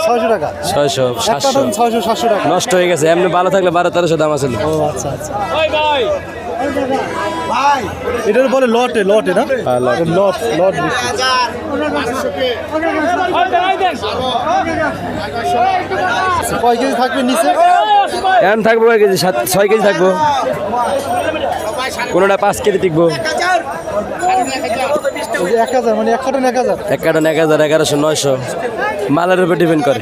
ছয়শো টাকা ছয়শো সাতশো ছয়শো সাতশো টাকা নষ্ট হয়ে গেছে এমনি ভালো থাকলে বারো তেরোশো দাম আছে ও আচ্ছা আচ্ছা এটার বলে লটে লটে না হ্যাঁ, লট। লট। কয় কেজি থাকবে নিচে এখন থাকব কয় কেজি? সাত ছয় কেজি থাকব। কোনোটা পাঁচ কেজি টিকবো। এক হাজার মানে এক কার্টন এক হাজার। এক কার্টন এক হাজার এগারোশো নয়শো। মালের উপর ডিপেন্ড করে।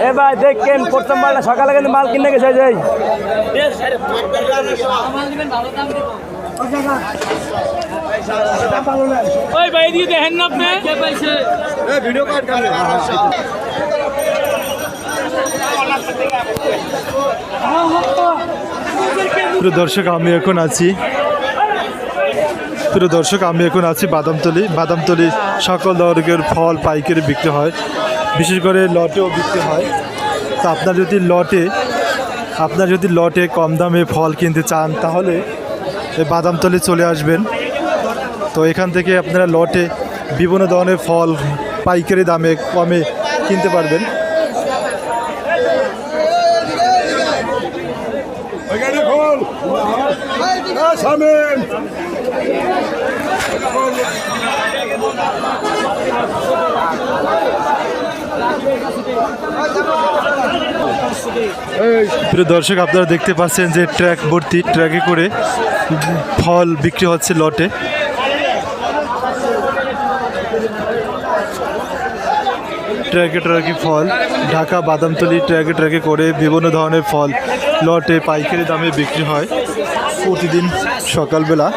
এ ভাই দেখেন প্রথম মালটা সকালে কিন্তু মাল কিনে গেছে যাই ওই ভাই দিয়ে দেখেন না আপনি? কে পাইছে প্রিয় দর্শক আমি এখন আছি প্রিয় দর্শক, আমি এখন আছি বাদামতলি। বাদামতলি সকল ধরনের ফল, পাইকারি বিক্রি হয়। বিশেষ করে লটেও বিক্রি হয়। তো আপনার যদি লটে, আপনার যদি লটে কম দামে ফল কিনতে চান, তাহলে বাদামতলি চলে আসবেন। তো এখান থেকে আপনারা লটে বিভিন্ন ধরনের ফল পাইকারি দামে কমে কিনতে পারবেন। প্রিয় দর্শক আপনারা দেখতে পাচ্ছেন যে ট্র্যাক ভর্তি ট্র্যাকে করে ফল বিক্রি হচ্ছে লটে। ট্র্যাকে ট্র্যাকে ফল, ঢাকা বাদামতলি ট্র্যাকে ট্র্যাকে করে বিভিন্ন ধরনের ফল, লটে, পাইকারি দামে বিক্রি হয় প্রতিদিন সকালবেলা।